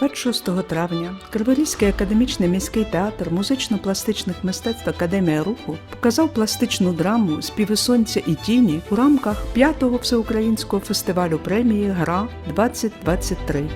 26 травня Криворізький академічний міський театр музично-пластичних мистецтв Академія руху показав пластичну драму Співи сонця і тіні у рамках 5-го всеукраїнського фестивалю премії Гра 2023.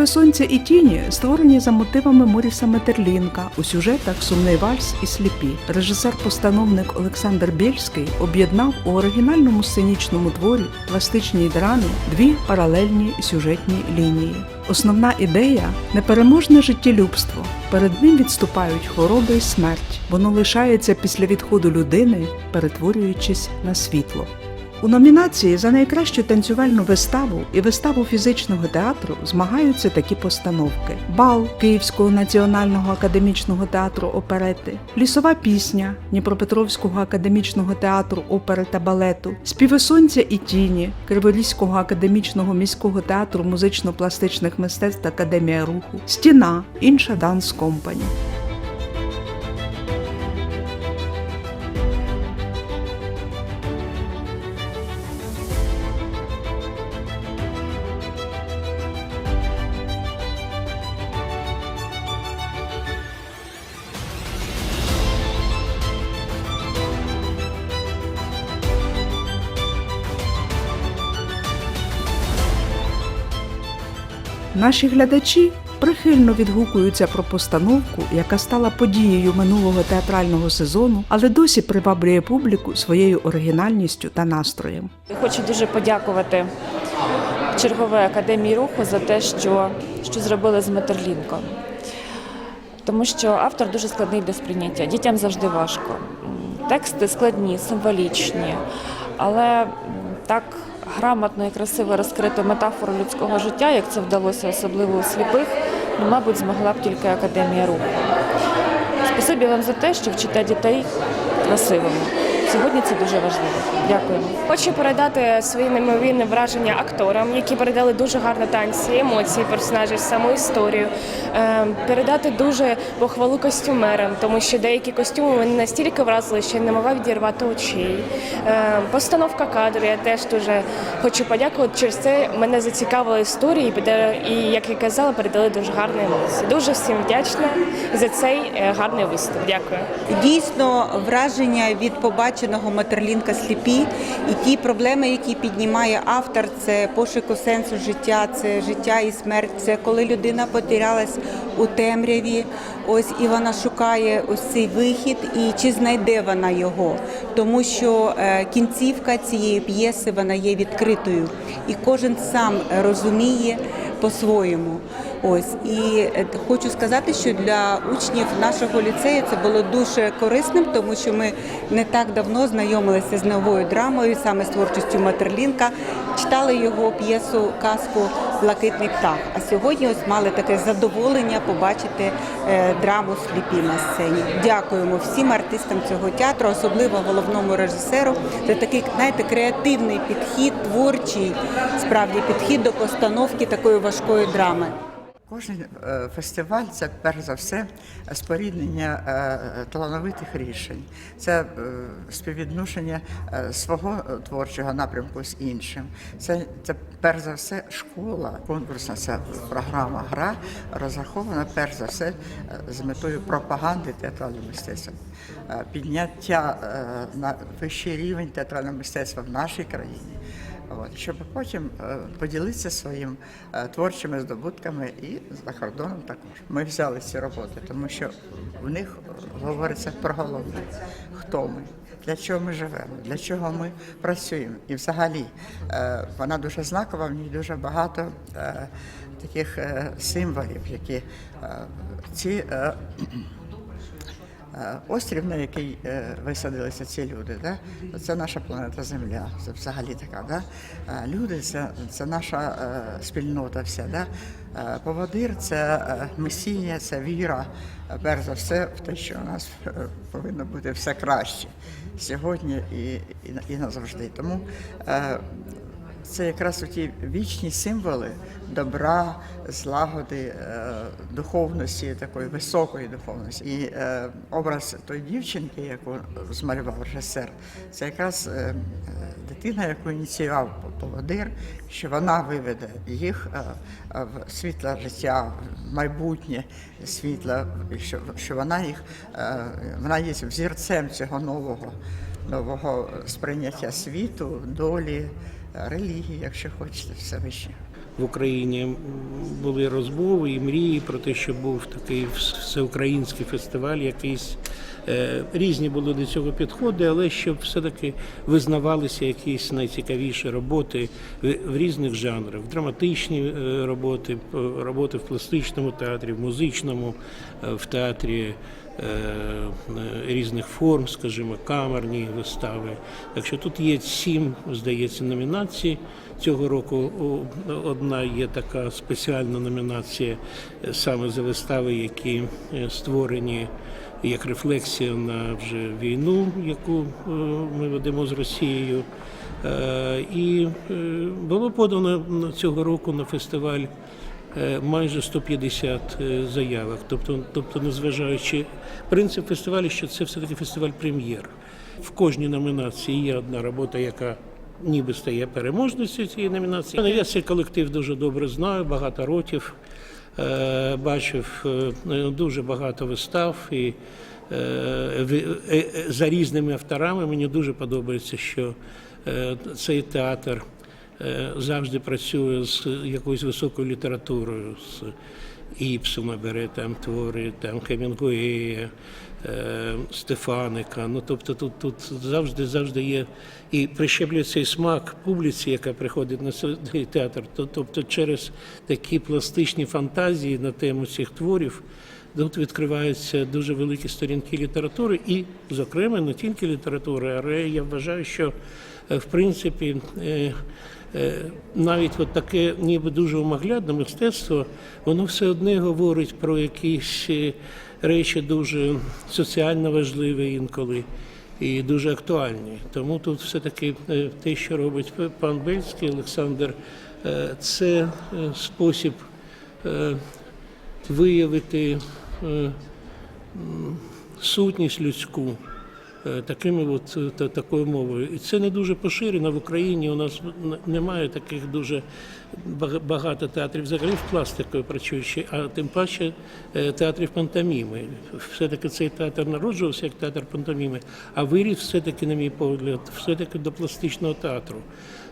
Співи сонця і тіні створені за мотивами Моріса Метерлінка у сюжетах Сумний вальс і сліпі. Режисер-постановник Олександр Бєльський об'єднав у оригінальному сценічному творі пластичній драмі дві паралельні сюжетні лінії. Основна ідея непереможне життєлюбство. Перед ним відступають хвороби і смерть. Воно лишається після відходу людини, перетворюючись на світло. У номінації за найкращу танцювальну виставу і виставу фізичного театру змагаються такі постановки: Бал Київського національного академічного театру оперети, Лісова пісня Дніпропетровського академічного театру опери та балету, Співи сонця і тіні Криворізького академічного міського театру музично-пластичних мистецтв Академія руху, Стіна, інша Данс Компані. Наші глядачі прихильно відгукуються про постановку, яка стала подією минулого театрального сезону, але досі приваблює публіку своєю оригінальністю та настроєм. Хочу дуже подякувати черговій академії руху за те, що, що зробили з Метерлінком. Тому що автор дуже складний для сприйняття. Дітям завжди важко. Тексти складні, символічні, але так грамотно і красиво розкрити метафору людського життя, як це вдалося особливо у сліпих, ну, мабуть, змогла б тільки академія руху. Спасибі вам за те, що вчите дітей красивому. Сьогодні це дуже важливо. Дякуємо. Хочу передати свої неймовірні враження акторам, які передали дуже гарно танці, емоції персонажів, саму історію. Е, Передати дуже похвалу костюмерам, тому що деякі костюми мене настільки вразили, що я не могла відірвати очей. Е, Постановка кадру, я теж дуже хочу подякувати. Через це мене зацікавила історія і, як я казала, передали дуже гарні емоції. Дуже всім вдячна за цей е, гарний виступ. Дякую. Дійсно, враження від побаченого Матерлінка сліпі і ті проблеми, які піднімає автор, це пошуку сенсу життя, це життя і смерть. Це коли людина потерялась у темряві. Ось і вона шукає ось цей вихід, і чи знайде вона його, тому що е, кінцівка цієї п'єси вона є відкритою, і кожен сам розуміє по-своєму. Ось і е, хочу сказати, що для учнів нашого ліцею це було дуже корисним, тому що ми не так давно знайомилися з новою драмою, саме з творчістю Матерлінка, читали його п'єсу казку Блакитний птах. А сьогодні ось мали таке задоволення побачити е, драму сліпі на сцені. Дякуємо всім артистам цього театру, особливо головному режисеру. Це такий, знаєте, креативний підхід, творчий справді підхід до постановки такої важкої драми. Кожен е, фестиваль це перш за все споріднення е, талановитих рішень, це е, співвідношення свого творчого напрямку з іншим. Це, це перш за все школа. Конкурсна ця програма гра розрахована перш за все з метою пропаганди театрального мистецтва, підняття на вищий рівень театрального мистецтва в нашій країні. От, щоб потім е, поділитися своїм е, творчими здобутками і за кордоном також. Ми взяли ці роботи, тому що в них говориться про головне, хто ми, для чого ми живемо, для чого ми працюємо. І взагалі е, вона дуже знакова, в ній дуже багато е, таких е, символів, які е, ці. Е, Острів, на який е, висадилися ці люди, да? це наша планета Земля. Це взагалі така. Да? Е, Люди це, це наша спільнота вся. Да? Поводир це месія, це віра. Перш за все, в те, що у нас повинно бути все краще сьогодні і, і, і назавжди. Тому це якраз ті вічні символи добра, злагоди, е, духовності, такої високої духовності. І е, образ тої дівчинки, яку змалював режисер, це якраз е, дитина, яку ініціював поводир, що вона виведе їх в світле життя, в майбутнє світло, що, вона їх вона є взірцем цього нового нового сприйняття світу, долі, релігії, якщо хочете, все вище. в Україні були розмови і мрії про те, щоб був такий всеукраїнський фестиваль, якийсь Е, різні були до цього підходи, але щоб все-таки визнавалися якісь найцікавіші роботи в, різних жанрах, драматичні е, роботи, роботи в пластичному театрі, в музичному, е, в театрі. Е, е, Різних форм, скажімо, камерні вистави. Так що тут є сім, здається, номінацій цього року. Одна є така спеціальна номінація е, саме за вистави, які створені як рефлексія на вже війну, яку ми ведемо з Росією. І було подано цього року на фестиваль майже 150 е, заявок. Тобто, тобто, незважаючи принцип фестивалю, що це все-таки фестиваль прем'єр. В кожній номінації є одна робота, яка ніби стає переможницею цієї номінації. Я цей колектив дуже добре знаю, багато років. Е, Бачив е, дуже багато вистав і е, е, е, за різними авторами мені дуже подобається, що е, цей театр е, завжди працює з якоюсь високою літературою. з Іпсума бере там твори, там Хемінгуея, е, Стефаника. Ну тобто тут, тут завжди завжди є і прищеплює цей смак публіці, яка приходить на театр. Тобто через такі пластичні фантазії на тему цих творів. Тут відкриваються дуже великі сторінки літератури, і, зокрема, не тільки літератури, але я вважаю, що е, в принципі е, е, навіть от таке ніби дуже омоглядне мистецтво, воно все одне говорить про якісь е, речі дуже соціально важливі інколи і дуже актуальні. Тому тут все-таки е, те, що робить пан Бельський, Олександр, е, це е, спосіб е, виявити е, сутність людську е, такими от, е, та- такою мовою. І це не дуже поширено в Україні. У нас немає таких дуже бага- багато театрів взагалі в пластикою працюючи, а тим паче е, театрів пантоміми. Все-таки цей театр народжувався як театр пантоміми, а виріс все-таки, на мій погляд, все-таки до пластичного театру.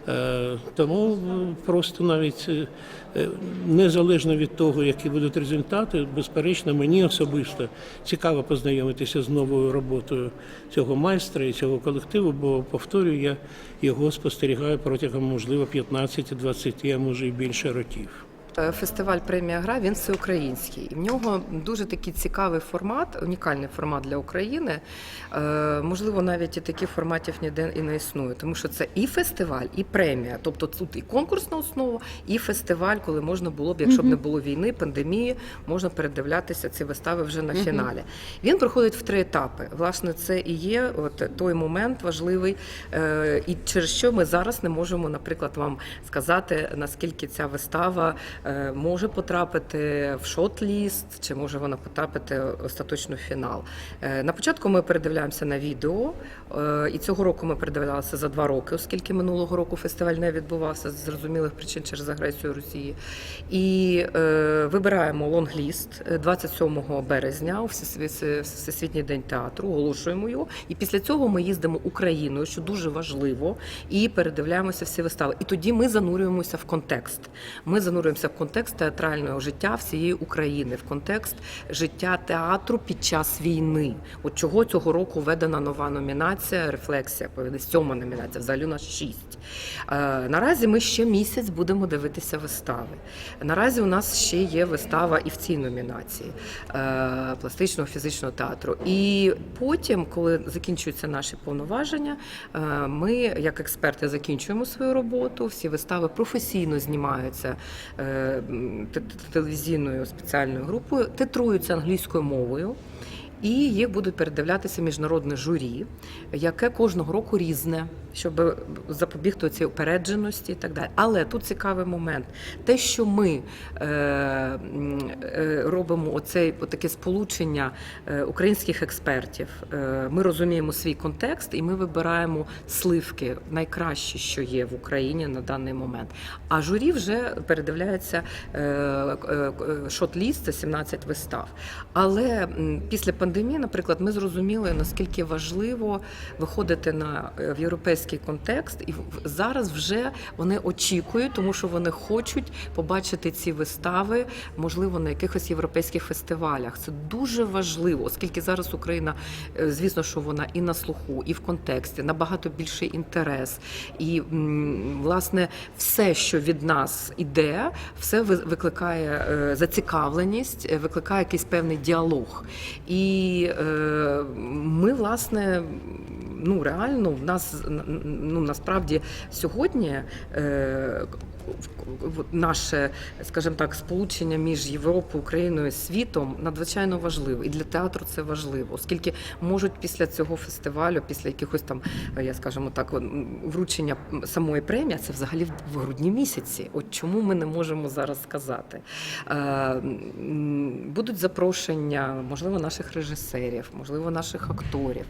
Е, Тому просто навіть е, незалежно від того, які будуть результати, безперечно, мені особисто цікаво познайомитися з новою роботою цього майстра і цього колективу, бо повторюю, я його спостерігаю протягом, можливо, 15-20, а може і більше років. Е, Фестиваль премія гра він всеукраїнський. І в нього дуже такий цікавий формат, унікальний формат для України. Е, можливо, навіть і таких форматів ніде і не існує, тому що це і фестиваль, і премія. Тобто тут і конкурсна основа, і фестиваль, коли можна було б, якщо б не було війни, пандемії, можна передивлятися ці вистави вже на фіналі. Він проходить в три етапи. Власне, це і є от той момент важливий, е, і через що ми зараз не можемо, наприклад, вам сказати, наскільки ця вистава може потрапити в шот-ліст, чи може вона потрапити в фінал. Е, На початку ми передивляємося на відео, е, і цього року ми передивлялися за два роки, оскільки минулого року фестиваль не відбувався з зрозумілих причин через агресію Росії. І е, вибираємо лонгліст е, 27 березня у Всесвітній день театру, оголошуємо його. І після цього ми їздимо Україною, що дуже важливо, і передивляємося всі вистави. І тоді ми занурюємося в контекст. Ми занурюємося в контекст театрального життя всієї України, в контекст життя театру під час війни. От чого цього року введена нова номінація, рефлексія, сьома номінація, взагалі у нас шість. Е, наразі ми ще місяць будемо дивитися вистави. Наразі у нас ще є вистава і в цій номінації е, пластичного фізичного театру. І потім, коли закінчуються наші повноваження, е, ми, як експерти, закінчуємо свою роботу. Всі вистави професійно знімаються телевізійною спеціальною групою, титруються англійською мовою. І їх будуть передивлятися міжнародне журі, яке кожного року різне, щоб запобігти цій упередженості і так далі. Але тут цікавий момент: те, що ми е, е, робимо оцей таке сполучення е, українських експертів, ми розуміємо свій контекст і ми вибираємо сливки найкращі, що є в Україні на даний момент. А журі вже передивляється шот-ліст, це 17 вистав. Але після пандемії, наприклад, ми зрозуміли, наскільки важливо виходити на в європейський контекст, і зараз вже вони очікують, тому що вони хочуть побачити ці вистави, можливо, на якихось європейських фестивалях. Це дуже важливо, оскільки зараз Україна, е, звісно, що вона і на слуху, і в контексті набагато більший інтерес. І власне все, що від нас іде, все викликає е, зацікавленість, е, викликає якийсь певний діалог. І ми, власне, ну реально в нас ну насправді сьогодні. Е, наше, скажімо так, сполучення між Європою, Україною і світом надзвичайно важливо. І для театру це важливо, оскільки можуть після цього фестивалю, після якихось там, е, я скажімо так, вручення самої премії, це взагалі в- грудні місяці. От чому ми не можемо зараз сказати? Е, Будуть запрошення, можливо, наших режисерів, можливо, наших акторів.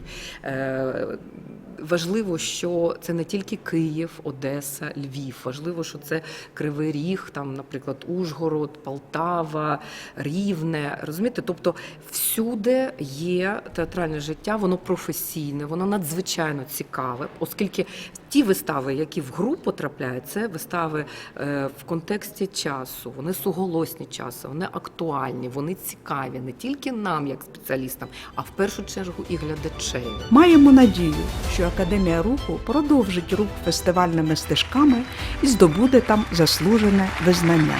Важливо, що це не тільки Київ, Одеса, Львів. Важливо, що це Кривий Ріг, там, наприклад, Ужгород, Полтава, Рівне. Розумієте? Тобто всюди є театральне життя, воно професійне, воно надзвичайно цікаве, оскільки ті вистави, які в гру потрапляють, це вистави е, в контексті часу, вони суголосні часу, вони актуальні, вони цікаві не тільки нам, як спеціалістам, а в першу чергу і глядачеві. Маємо надію, що Академія руху продовжить рух фестивальними стежками і здобуде там заслужене визнання.